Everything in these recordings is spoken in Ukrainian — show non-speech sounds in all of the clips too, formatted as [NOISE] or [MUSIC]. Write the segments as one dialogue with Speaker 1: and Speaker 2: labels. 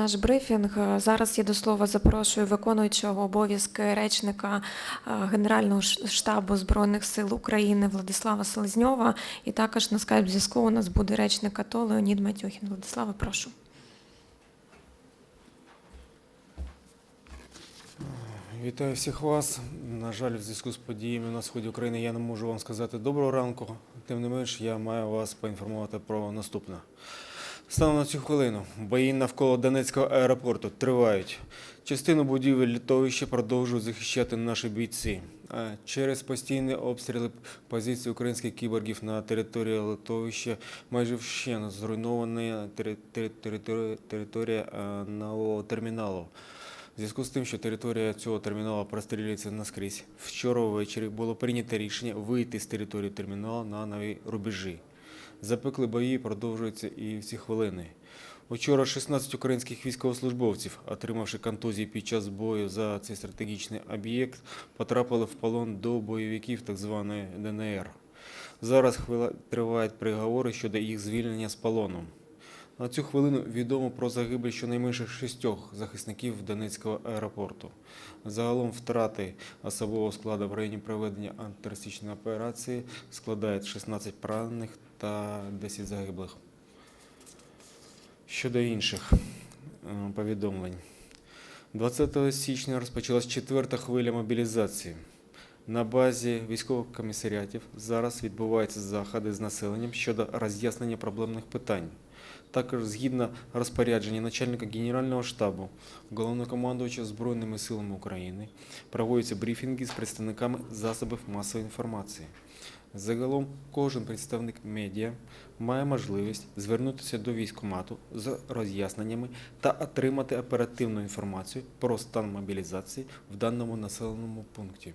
Speaker 1: Наш брифінг Е, зараз я до слова запрошую виконуючого обов'язки речника е, Генерального штабу збройних сил України Владислава Селезньова. І також на скайп зв'язку у нас буде речник АТО Леонід Матюхін. Владислава, прошу.
Speaker 2: Вітаю всіх вас. На жаль, в зв'язку з подіями на сході України я не можу вам сказати доброго ранку. Тим не менш, я маю вас поінформувати про наступне. Станом на цю хвилину бої навколо Донецького аеропорту тривають. Частину будівель літовища продовжують захищати наші бійці. А через постійні обстріли позицій українських кіборгів на території литовища майже вщент зруйнована тери- тери- тери- територія е, нового терміналу. Зв'язку з тим, що територія цього терміналу прострілюється наскрізь, вчора ввечері було прийнято рішення вийти з території терміналу на нові рубежі. Запекли бої продовжуються і в ці хвилини. Учора 16 українських військовослужбовців, отримавши контузії під час бою за цей стратегічний об'єкт, потрапили в полон до бойовиків так званої ДНР. Зараз хвила- тривають переговори щодо їх звільнення з полону. На цю хвилину відомо про загибель щонайменше шістьох захисників Донецького аеропорту. Загалом втрати особового складу в районі проведення антитерористичної операції складають 16 поранених та 10 загиблих. Щодо інших е, повідомлень. 20 січня розпочалась четверта хвиля мобілізації. На базі військових комісаріатів зараз відбуваються заходи з населенням щодо роз'яснення проблемних питань. Також згідно розпорядження начальника Генерального штабу, головнокомандувача Збройними силами України, проводяться брифінги з представниками засобів масової інформації. Загалом кожен представник медіа має можливість звернутися до військкомату з роз'ясненнями та отримати оперативну інформацію про стан мобілізації в даному населеному пункті.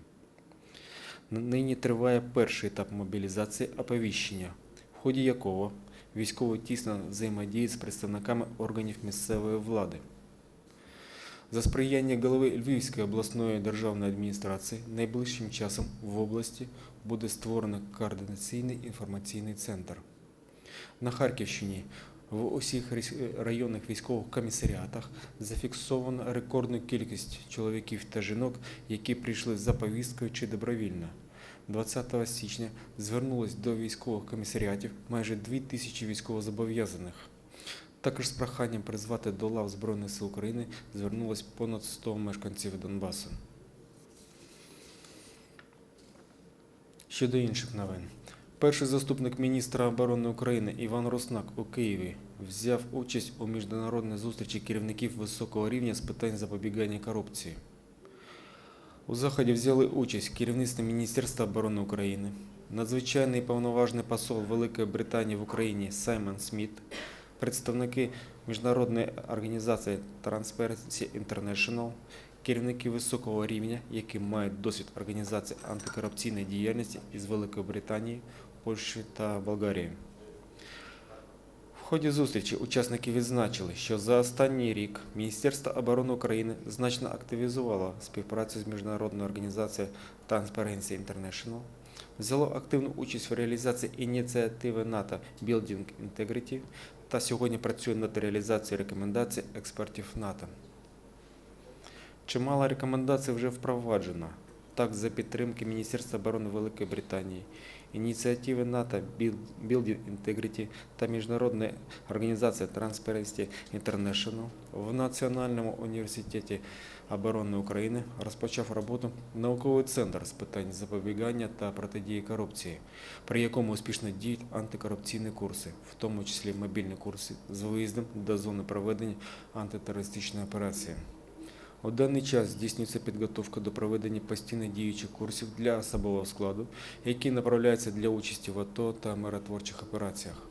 Speaker 2: Нині триває перший етап мобілізації оповіщення, в ході якого військовий тісно взаємодіє з представниками органів місцевої влади. За сприяння голови Львівської обласної державної адміністрації найближчим часом в області буде створено координаційний інформаційний центр. На Харківщині в усіх районних військових комісаріатах зафіксовано рекордну кількість чоловіків та жінок, які прийшли за повісткою чи добровільно. 20 січня звернулось до військових комісаріатів майже 2 тисячі військовозобов'язаних. Також з проханням призвати до лав Збройних сил України звернулось понад 100 мешканців Донбасу. Щодо інших новин. Перший заступник міністра оборони України Іван Руснак у Києві взяв участь у міжнародній зустрічі керівників високого рівня з питань запобігання корупції. У заході взяли участь керівництво Міністерства оборони України, надзвичайний повноважний посол Великої Британії в Україні Саймон Сміт, представники міжнародної організації Transparency International, керівники високого рівня, які мають досвід організації антикорупційної діяльності із Великої Британії, Польщі та Болгарії. В ході зустрічі учасники відзначили, що за останній рік Міністерство оборони України значно активізувало співпрацю з міжнародною організацією Transparency International, взяло активну участь в реалізації ініціативи НАТО Building Integrity та сьогодні працює над реалізацією рекомендацій експертів НАТО. Чимало рекомендацій вже впроваджено. Так, за підтримки Міністерства оборони Великої Британії, ініціативи НАТО Building Integrity та міжнародної організації Transparency International в Національному університеті оборони України розпочав роботу науковий центр з питань запобігання та протидії корупції, при якому успішно діють антикорупційні курси, в тому числі мобільні курси з виїздом до зони проведення антитерористичної операції. У даний час здійснюється підготовка до проведення постійно діючих курсів для особового складу, які направляються для участі в АТО та миротворчих операціях.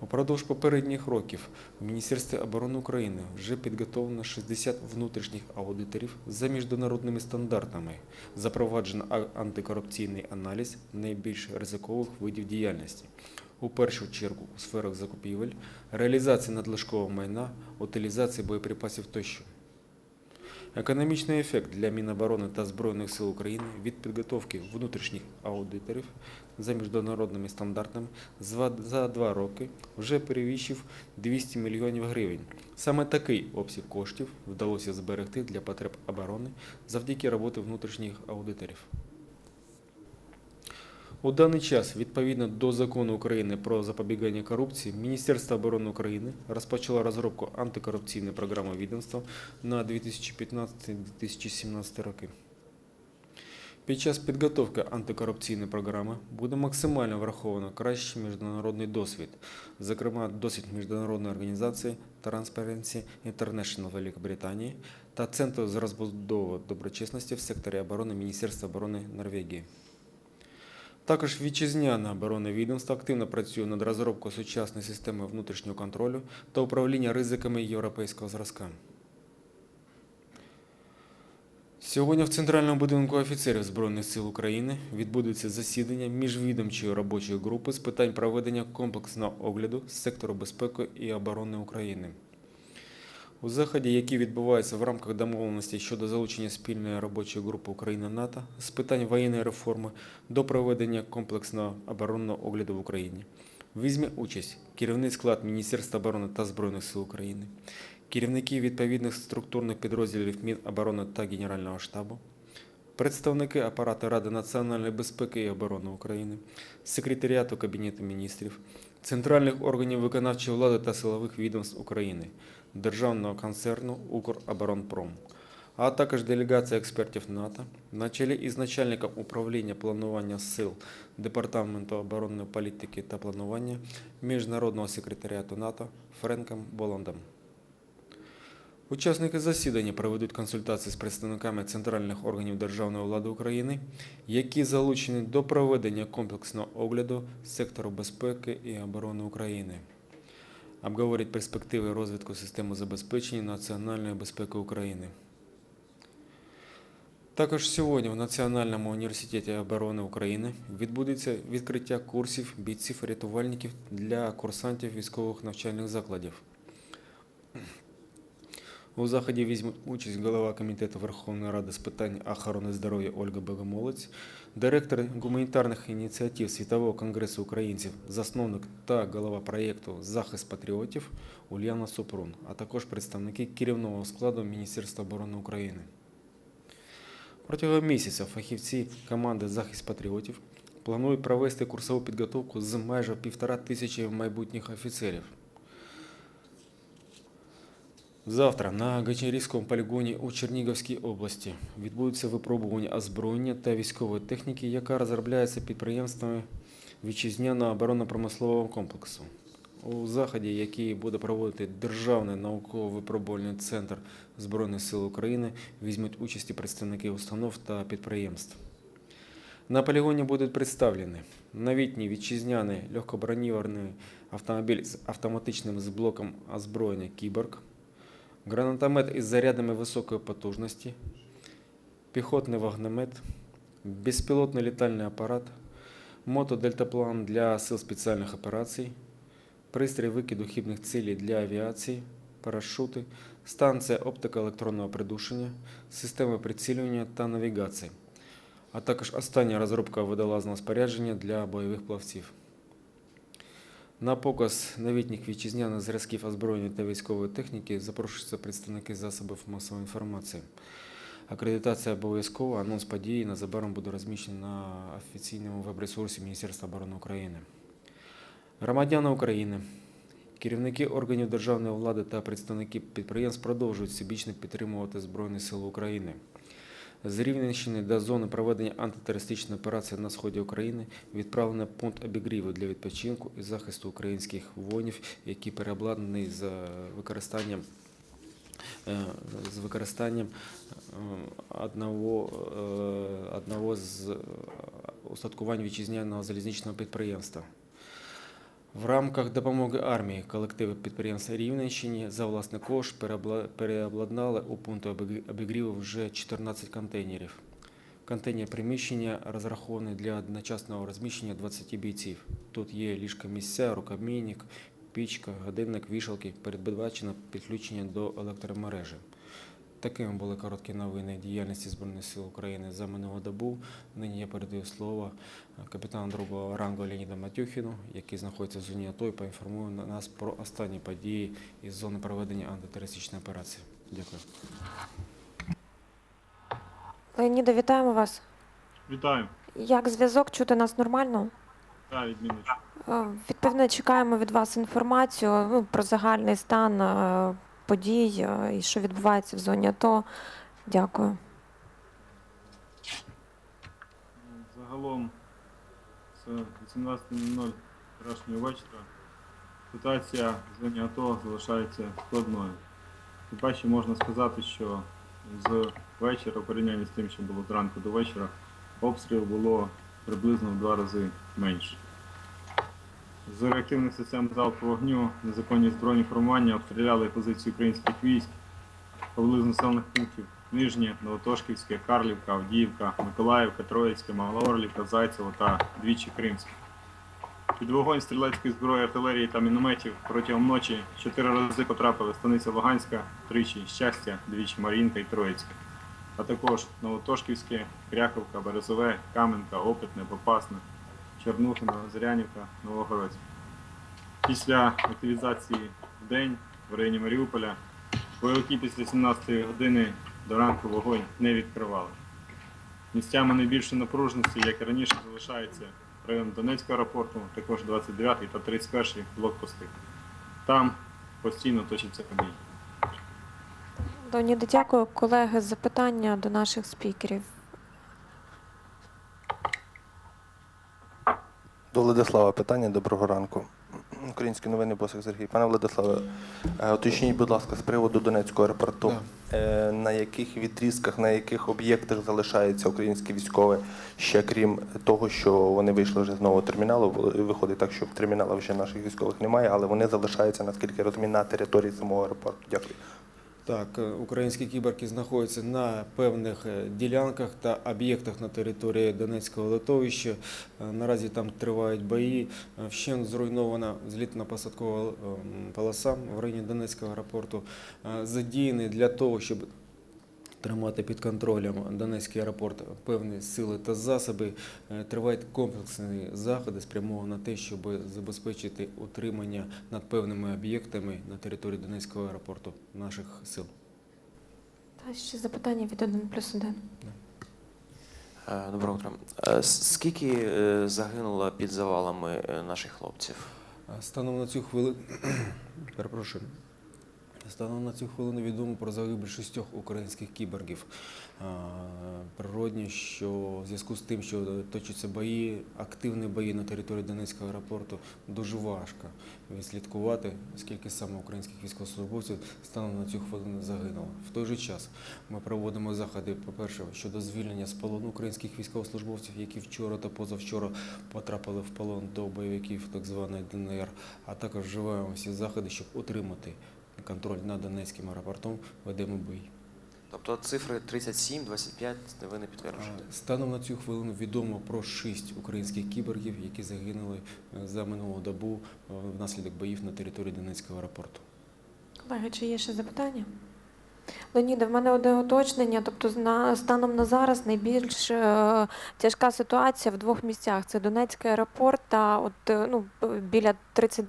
Speaker 2: Упродовж попередніх років в Міністерстві оборони України вже підготовлено 60 внутрішніх аудиторів за міжнародними стандартами. Запроваджено антикорупційний аналіз найбільш ризикових видів діяльності. У першу чергу у сферах закупівель, реалізації надлишкового майна, утилізації боєприпасів тощо. Економічний ефект для Міноборони та Збройних сил України від підготовки внутрішніх аудиторів за міжнародними стандартами за два роки вже перевищив 200 мільйонів гривень. Саме такий обсяг коштів вдалося зберегти для потреб оборони завдяки роботи внутрішніх аудиторів. У даний час, відповідно до закону України про запобігання корупції, Міністерство оборони України розпочало розробку антикорупційної програми відомства на 2015-2017 роки. Під час підготовки антикорупційної програми буде максимально враховано кращий міжнародний досвід, зокрема досвід міжнародної організації Transparency International Великобританії та Центру з розбудови доброчесності в секторі оборони Міністерства оборони Норвегії. Також вітчизняне оборонне відомство активно працює над розробкою сучасної системи внутрішнього контролю та управління ризиками європейського зразка. Сьогодні в Центральному будинку офіцерів Збройних сил України відбудеться засідання міжвідомчої робочої групи з питань проведення комплексного огляду сектору безпеки і оборони України. У заході, який відбувається в рамках домовленості щодо залучення спільної робочої групи Україна-НАТО з питань воєнної реформи до проведення комплексного оборонного огляду в Україні, візьме участь керівний склад Міністерства оборони та Збройних сил України, керівники відповідних структурних підрозділів Міноборони та Генерального штабу, представники апарату Ради національної безпеки і оборони України, секретаріату Кабінету міністрів, центральних органів виконавчої влади та силових відомств України, державного концерну «Укроборонпром», а також делегація експертів НАТО на чолі із начальником управління планування сил Департаменту оборонної політики та планування Міжнародного секретаріату НАТО Френком Боландом. Учасники засідання проведуть консультації з представниками центральних органів державної влади України, які залучені до проведення комплексного огляду сектору безпеки і оборони України. Обговорять перспективи розвитку системи забезпечення національної безпеки України. Також сьогодні в Національному університеті оборони України відбудеться відкриття курсів бійців-рятувальників для курсантів військових навчальних закладів. У заході візьмуть участь голова Комітету Верховної Ради з питань охорони здоров'я Ольга Богомолець, директор гуманітарних ініціатив Світового конгресу українців, засновник та голова проєкту Захист патріотів Ульяна Супрун, а також представники керівного складу Міністерства оборони України. Протягом місяця фахівці команди Захист патріотів планують провести курсову підготовку з майже півтора тисячі майбутніх офіцерів. Завтра на Гачарівському полігоні у Чернігівській області відбудуться випробування озброєння та військової техніки, яка розробляється підприємствами вітчизняного оборонно-промислового комплексу. У заході, який буде проводити Державний науково-випробувальний центр Збройних сил України, візьмуть участь представники установ та підприємств. На полігоні будуть представлені новітній вітчизняний легкобронірований автомобіль з автоматичним зблоком озброєння «Кіборг», гранатомет із зарядами високої потужності, піхотний вогнемет, безпілотний літальний апарат, мотодельтаплан для сил спеціальних операцій, пристрій викиду хибних цілей для авіації, парашути, станція оптико-електронного придушення, системи прицілювання та навігації, а також остання розробка водолазного спорядження для бойових плавців. На показ новітніх вітчизняних зразків озброєння та військової техніки запрошуються представники засобів масової інформації. Акредитація обов'язкова, анонс події незабаром буде розміщений на офіційному веб-ресурсі Міністерства оборони України. Громадяни України, керівники органів державної влади та представники підприємств продовжують всебічно підтримувати Збройні Сили України. З Рівненщини до зони проведення антитерористичної операції на сході України відправлено пункт обігріву для відпочинку і захисту українських воїнів, які з використанням е, з використанням е, одного, е, одного з устаткувань вітчизняного залізничного підприємства. В рамках допомоги армії колективи підприємств Рівненщині за власний кошт переобладнали у пункту обігріву вже 14 контейнерів. Контейнер приміщення розрахований для одночасного розміщення 20 бійців. Тут є ліжка місця, рукомійник, пічка, годинник, вішалки, передбачено підключення до електромережі. Такими були короткі новини діяльності Збройних сил України за минулу добу. Нині я передаю слово е, капітану другого рангу Леоніду Матюхіну, який знаходиться в зоні АТО і поінформує на- нас про останні події із зони проведення антитерористичної операції. Дякую.
Speaker 1: Леоніда, вітаємо вас.
Speaker 3: Вітаю.
Speaker 1: Як зв'язок чути нас нормально?
Speaker 3: Так, відміночку.
Speaker 1: Е, Відповідно, чекаємо від вас інформацію ну, про загальний стан е, подій е, і що відбувається в зоні АТО. Дякую.
Speaker 3: Загалом з 18.00 вчорашнього вечора ситуація в зоні АТО залишається складною. По-перше, можна сказати, що з вечора, порівнянні з тим, що було зранку до вечора, обстріл було приблизно в два рази менше. З реактивних систем залпового вогню незаконні збройні формування обстріляли позиції українських військ поблизу населених пунктів Нижнє, Новотошківське, Карлівка, Авдіївка, Миколаївка, Троїцьке, Малоорлівка, Зайцево та двічі Кримське. Під вогонь стрілецької зброї, артилерії та мінометів протягом ночі чотири рази потрапили станиця Луганська, тричі Щастя, двічі Мар'їнка і Троїцьке, а також Новотошківське, Кряковка, Березове, Каменка, Опитне, Попасне, Чорнухино, Зрянівка, Новогородське. Після активізації в день в районі Маріуполя бойовики після 17 години до ранку вогонь не відкривали. Місцями найбільшої напруженості, як і раніше, залишається район Донецького аеропорту, також 29 та 31 блокпости. Там постійно точаться події.
Speaker 1: Леоніда, дякую. Колеги, за запитання до наших спікерів.
Speaker 4: До Владислава питання. Доброго ранку. Українські новини, Босик Сергій. Пане Владиславе, е, уточніть, будь ласка, з приводу Донецького аеропорту. Е, На яких відрізках, на яких об'єктах залишаються українські військові, ще крім того, що вони вийшли вже з нового терміналу, виходить так, що термінала вже наших військових немає, але вони залишаються, наскільки я розумію, на території самого аеропорту. Дякую.
Speaker 2: Так, е, українські кіберки знаходяться на певних е, ділянках та об'єктах на території Донецького литовища. Е, Наразі там тривають бої. Вщен зруйнована злітно-посадкова полоса в районі Донецького аеропорту. Задіяний для того, щоб тримати під контролем Донецький аеропорт певні сили та засоби. Е, Тривають комплексні заходи, спрямовані на те, щоб забезпечити утримання над певними об'єктами на території Донецького аеропорту наших сил.
Speaker 1: Та ще запитання від 1 плюс 1.
Speaker 5: Е, Доброго утра. Е, Скільки загинуло під завалами наших хлопців?
Speaker 2: Станом на цю хвилину, [CLEARS THROAT] перепрошую. Станом на цю хвилину відомо про загибель шістьох українських кіборгів. Природні, що в зв'язку з тим, що точаться бої, активні бої на території Донецького аеропорту, дуже важко відслідкувати, скільки саме українських військовослужбовців станом на цю хвилину загинуло. В той же час ми проводимо заходи, по-перше, щодо звільнення з полону українських військовослужбовців, які вчора та позавчора потрапили в полон до бойовиків так званої ДНР, а також вживаємо всі заходи, щоб отримати контроль над Донецьким аеропортом, ведемо бій.
Speaker 5: Тобто цифри 37, 25 ви не підтверджуєте?
Speaker 2: Станом на цю хвилину відомо про шість українських кіборгів, які загинули е, за минулу добу е, внаслідок боїв на території Донецького аеропорту.
Speaker 1: Колеги, чи є ще запитання? Леоніда, в мене одне уточнення. Тобто, на, станом на зараз найбільш е, тяжка ситуація в двох місцях: це Донецький аеропорт та от, е, ну, біля 30,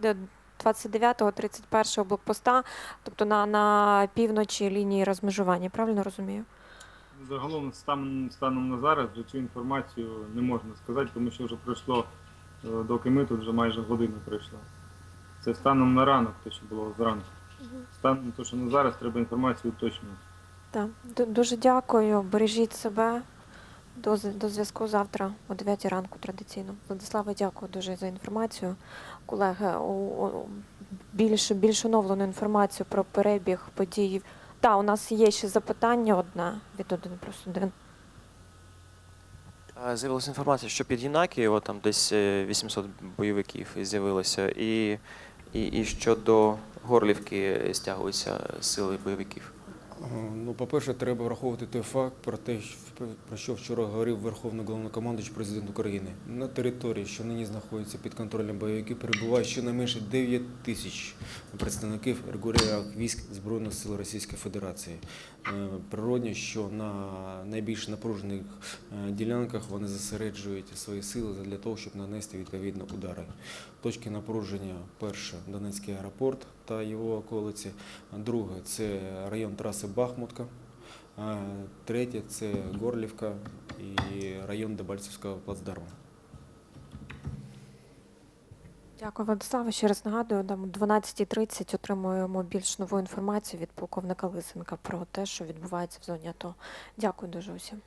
Speaker 1: 29-го, 31-го блокпоста, тобто на, на півночі лінії розмежування. Правильно розумію?
Speaker 3: Загалом станом, станом на зараз цю інформацію не можна сказати, тому що вже пройшло, е, доки ми тут вже майже година пройшла. Це станом на ранок, те, що було зранку. Станом на те, що на зараз треба інформацію уточнювати.
Speaker 1: Так, дуже дякую. Бережіть себе. До, до зв'язку завтра о 9 ранку традиційно. Владислава, дякую дуже за інформацію. Колеги, у, у, більш, більш оновлену інформацію про перебіг подій. Так, у нас є ще запитання одне від 1 плюс 1.
Speaker 5: Е, З'явилася інформація, що під Єнакієво там десь е, 800 бойовиків з'явилося, і, і, і що до Горлівки стягуються сили бойовиків.
Speaker 2: Е, Ну, по-перше, треба враховувати той факт про те, про що вчора говорив Верховний Головнокомандуючий президент України. На території, що нині знаходиться під контролем бойовиків, перебуває щонайменше 9 тисяч представників регулярних військ Збройних сил Російської Федерації. Е, Природно, що на найбільш напружених е, ділянках вони зосереджують свої сили для того, щоб нанести відповідно удари. Точки напруження перше Донецький аеропорт та його околиці. Друге це район траси Бахмутка. Третє це Горлівка і район Дебальцевського плацдарму.
Speaker 1: Дякую, Владислава. Ще раз нагадую, там о 12.30 отримуємо більш нову інформацію від полковника Лисенка про те, що відбувається в зоні АТО. Дякую дуже усім.